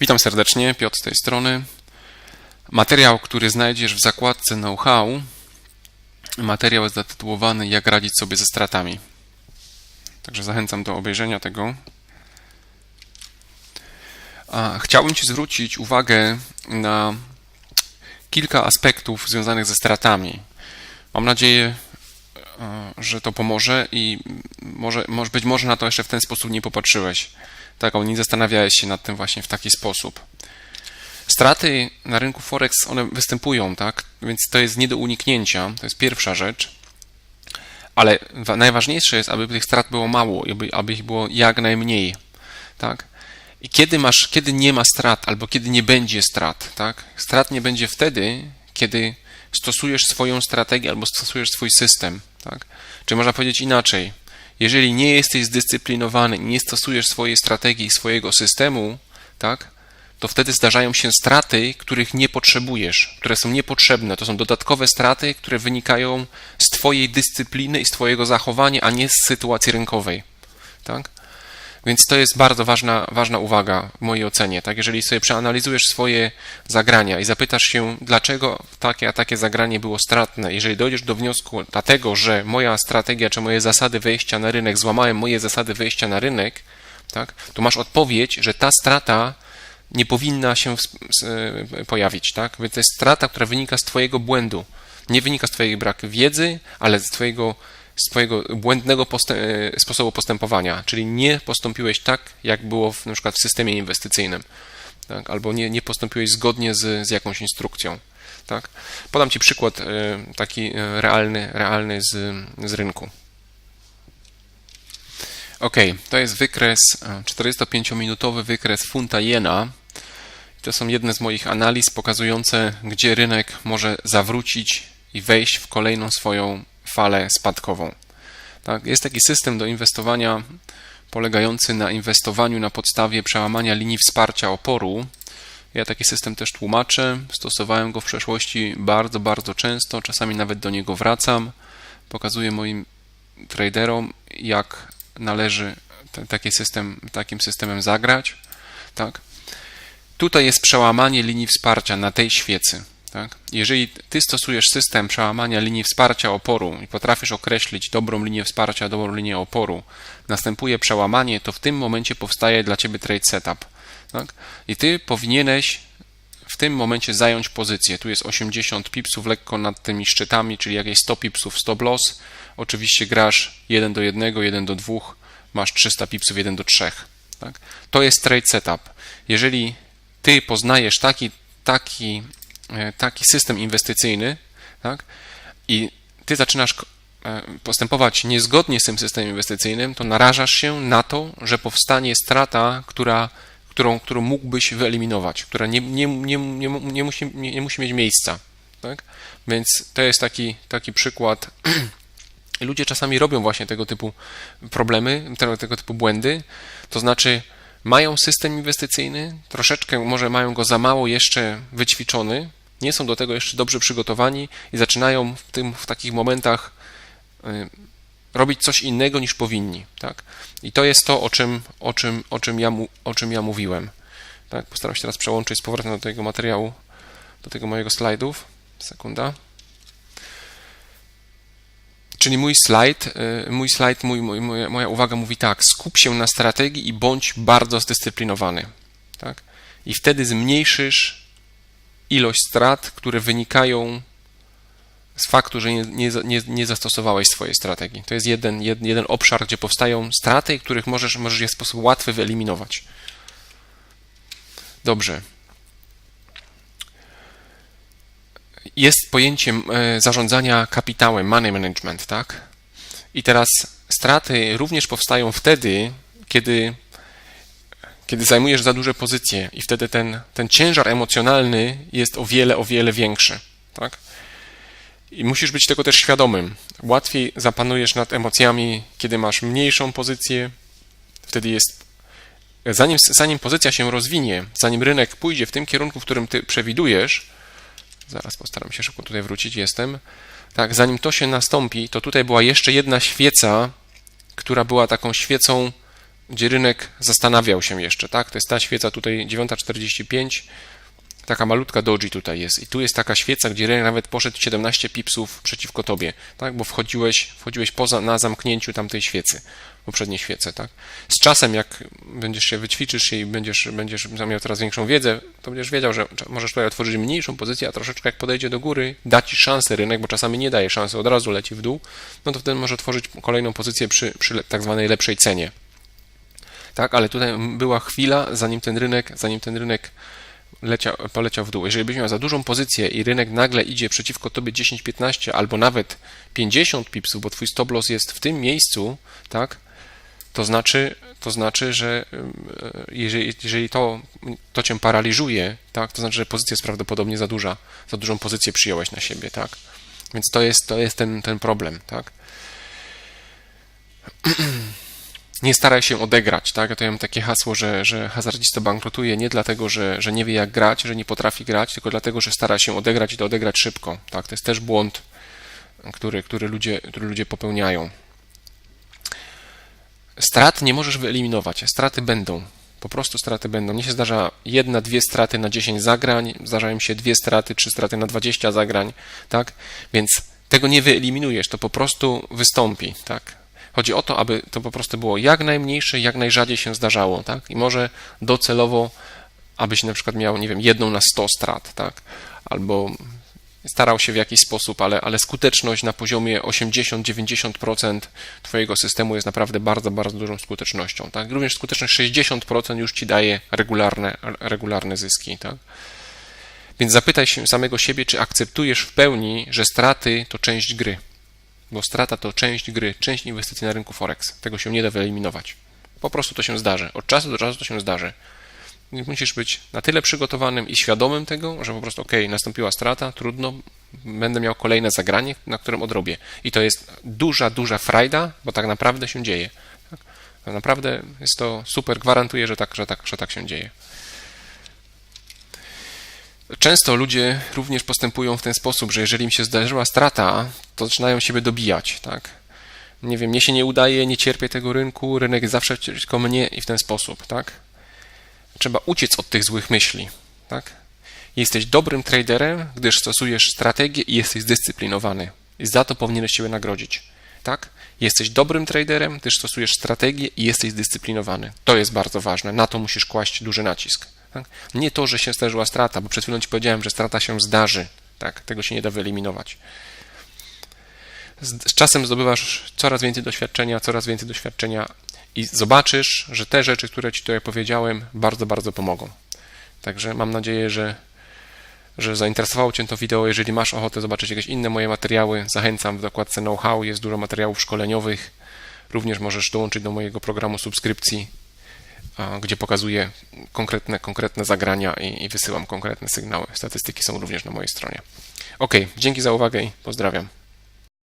Witam serdecznie, Piotr z tej strony. Materiał, który znajdziesz w zakładce know-how, materiał jest zatytułowany Jak radzić sobie ze stratami. Także zachęcam do obejrzenia tego. A chciałbym Ci zwrócić uwagę na kilka aspektów związanych ze stratami. Mam nadzieję, e, że to pomoże i może, być może na to jeszcze w ten sposób nie popatrzyłeś. Tak, nie zastanawiałeś się nad tym właśnie w taki sposób. Straty na rynku Forex, one występują, tak? Więc to jest nie do uniknięcia, to jest pierwsza rzecz. Ale najważniejsze jest, aby tych strat było mało, aby, aby ich było jak najmniej, tak? I kiedy masz, kiedy nie ma strat, albo kiedy nie będzie strat, tak? Strat nie będzie wtedy, kiedy stosujesz swoją strategię albo stosujesz swój system, tak? Czy można powiedzieć inaczej? Jeżeli nie jesteś zdyscyplinowany, nie stosujesz swojej strategii, swojego systemu, tak? To wtedy zdarzają się straty, których nie potrzebujesz, które są niepotrzebne. To są dodatkowe straty, które wynikają z Twojej dyscypliny i z Twojego zachowania, a nie z sytuacji rynkowej. Tak? Więc to jest bardzo ważna, ważna uwaga w mojej ocenie. Tak? Jeżeli sobie przeanalizujesz swoje zagrania i zapytasz się, dlaczego takie a takie zagranie było stratne, jeżeli dojdziesz do wniosku, dlatego, że moja strategia czy moje zasady wejścia na rynek, złamałem moje zasady wejścia na rynek, tak? to masz odpowiedź, że ta strata nie powinna się pojawić. Tak? Więc to jest strata, która wynika z Twojego błędu. Nie wynika z Twojej braku wiedzy, ale z Twojego z Twojego błędnego postęp, sposobu postępowania, czyli nie postąpiłeś tak, jak było w, na przykład w systemie inwestycyjnym, tak? albo nie, nie postąpiłeś zgodnie z, z jakąś instrukcją. Tak? Podam Ci przykład e, taki e, realny, realny z, z rynku. Ok, to jest wykres, 45-minutowy e, wykres funta jena. To są jedne z moich analiz pokazujące, gdzie rynek może zawrócić i wejść w kolejną swoją falę spadkową. Tak, jest taki system do inwestowania polegający na inwestowaniu na podstawie przełamania linii wsparcia oporu. Ja taki system też tłumaczę, stosowałem go w przeszłości bardzo, bardzo często, czasami nawet do niego wracam. Pokazuję moim traderom, jak należy taki system, takim systemem zagrać. Tak. Tutaj jest przełamanie linii wsparcia na tej świecy. Tak? Jeżeli ty stosujesz system przełamania linii wsparcia oporu i potrafisz określić dobrą linię wsparcia, dobrą linię oporu, następuje przełamanie, to w tym momencie powstaje dla ciebie trade setup. Tak? I ty powinieneś w tym momencie zająć pozycję. Tu jest 80 pipsów lekko nad tymi szczytami, czyli jakieś 100 pipsów stop loss. Oczywiście grasz 1 do 1, 1 do 2, masz 300 pipsów 1 do 3. Tak? To jest trade setup. Jeżeli ty poznajesz taki, taki taki system inwestycyjny, tak, i ty zaczynasz e, postępować niezgodnie z tym systemem inwestycyjnym, to narażasz się na to, że powstanie strata, która, którą, którą mógłbyś wyeliminować, która nie, nie, nie, nie, nie, musi, nie, nie musi mieć miejsca. Tak? Więc to jest taki, taki przykład. Ludzie czasami robią właśnie tego typu problemy, tego, tego typu błędy. To znaczy, mają system inwestycyjny, troszeczkę może mają go za mało jeszcze wyćwiczony, nie są do tego jeszcze dobrze przygotowani i zaczynają w, tym, w takich momentach y, robić coś innego niż powinni. Tak? I to jest to, o czym, o czym, o czym, ja, o czym ja mówiłem. Tak? Postaram się teraz przełączyć z powrotem do tego materiału, do tego mojego slajdów. Sekunda. Czyli mój slajd, y, mój slajd, mój, mój, moja uwaga mówi tak, skup się na strategii i bądź bardzo zdyscyplinowany. Tak? I wtedy zmniejszysz ilość strat, które wynikają z faktu, że nie, nie, nie, zastosowałeś swojej strategii. To jest jeden, jeden, jeden obszar, gdzie powstają straty, których możesz, możesz je w sposób łatwy wyeliminować. Dobrze. Jest pojęciem e, zarządzania kapitałem, money management, tak? I teraz straty również powstają wtedy, kiedy kiedy zajmujesz za duże pozycje i wtedy ten, ten ciężar emocjonalny jest o wiele, o wiele większy. Tak? I musisz być tego też świadomym. Łatwiej zapanujesz nad emocjami, kiedy masz mniejszą pozycję. Wtedy jest. Zanim, zanim pozycja się rozwinie, zanim rynek pójdzie w tym kierunku, w którym ty przewidujesz, zaraz postaram się szybko tutaj wrócić, jestem. Tak, zanim to się nastąpi, to tutaj była jeszcze jedna świeca, która była taką świecą gdzie rynek zastanawiał się jeszcze, tak? To jest ta świeca tutaj 9.45, taka malutka doji tutaj jest i tu jest taka świeca, gdzie rynek nawet poszedł 17 pipsów przeciwko tobie, tak? Bo wchodziłeś, wchodziłeś poza, na zamknięciu tamtej świecy, poprzedniej świece, tak? Z czasem, jak będziesz się wyćwiczysz się i będziesz, będziesz miał coraz większą wiedzę, to będziesz wiedział, że możesz tutaj otworzyć mniejszą pozycję, a troszeczkę jak podejdzie do góry, da ci szansę rynek, bo czasami nie daje szansy, od razu leci w dół, no to wtedy może tworzyć kolejną pozycję przy, przy tak zwanej lepszej cenie. Tak, ale tutaj była chwila, zanim ten rynek, zanim ten rynek leciał, poleciał w dół. Jeżeli byś miał za dużą pozycję i rynek nagle idzie przeciwko tobie 10-15 albo nawet 50 pipsów, bo twój stop loss jest w tym miejscu, tak, to znaczy, to znaczy, że jeżeli, jeżeli to, to cię paraliżuje, tak, to znaczy, że pozycja jest prawdopodobnie za duża, za dużą pozycję przyjąłeś na siebie, tak. Więc to jest, to jest ten, ten problem, tak. nie staraj się odegrać, tak? Ja to mam takie hasło, że, że hazardzista bankrutuje nie dlatego, że, że nie wie jak grać, że nie potrafi grać, tylko dlatego, że stara się odegrać i to odegrać szybko, tak? To jest też błąd, który, który, ludzie, który ludzie popełniają. Strat nie możesz wyeliminować, straty będą, po prostu straty będą. Mnie się zdarza jedna, dwie straty na 10 zagrań, zdarzają się dwie straty, trzy straty na 20 zagrań, tak? Więc tego nie wyeliminujesz, to po prostu wystąpi, tak? Chodzi o to, aby to po prostu było jak najmniejsze, jak najrzadziej się zdarzało, tak? I może docelowo, abyś na przykład miał, nie wiem, jedną na 100 strat, tak? Albo starał się w jakiś sposób, ale, ale skuteczność na poziomie 80-90% Twojego systemu jest naprawdę bardzo, bardzo dużą skutecznością. Tak? Również skuteczność 60% już Ci daje regularne, regularne zyski. Tak? Więc zapytaj się samego siebie, czy akceptujesz w pełni, że straty to część gry. Bo strata to część gry, część inwestycji na rynku Forex. Tego się nie da wyeliminować. Po prostu to się zdarzy. Od czasu do czasu to się zdarzy. Musisz być na tyle przygotowanym i świadomym tego, że po prostu ok, nastąpiła strata, trudno, będę miał kolejne zagranie, na którym odrobię. I to jest duża, duża frajda, bo tak naprawdę się dzieje. Tak? Naprawdę jest to super, gwarantuję, że tak, że tak, że tak się dzieje. Często ludzie również postępują w ten sposób, że jeżeli im się zdarzyła strata, to zaczynają siebie dobijać, tak? Nie wiem, mnie się nie udaje, nie cierpię tego rynku, rynek zawsze przeciwko mnie i w ten sposób, tak? Trzeba uciec od tych złych myśli, tak? Jesteś dobrym traderem, gdyż stosujesz strategię i jesteś zdyscyplinowany. I za to powinieneś siebie nagrodzić, tak? Jesteś dobrym traderem, gdyż stosujesz strategię i jesteś zdyscyplinowany. To jest bardzo ważne, na to musisz kłaść duży nacisk. Tak? Nie to, że się zdarzyła strata, bo przed chwilą Ci powiedziałem, że strata się zdarzy. Tak? Tego się nie da wyeliminować. Z, z czasem zdobywasz coraz więcej doświadczenia, coraz więcej doświadczenia i zobaczysz, że te rzeczy, które Ci tutaj powiedziałem, bardzo, bardzo pomogą. Także mam nadzieję, że, że zainteresowało Cię to wideo. Jeżeli masz ochotę zobaczyć jakieś inne moje materiały, zachęcam w dokładce know-how, jest dużo materiałów szkoleniowych. Również możesz dołączyć do mojego programu subskrypcji gdzie pokazuję konkretne, konkretne zagrania i, i wysyłam konkretne sygnały. Statystyki są również na mojej stronie. Ok, dzięki za uwagę i pozdrawiam.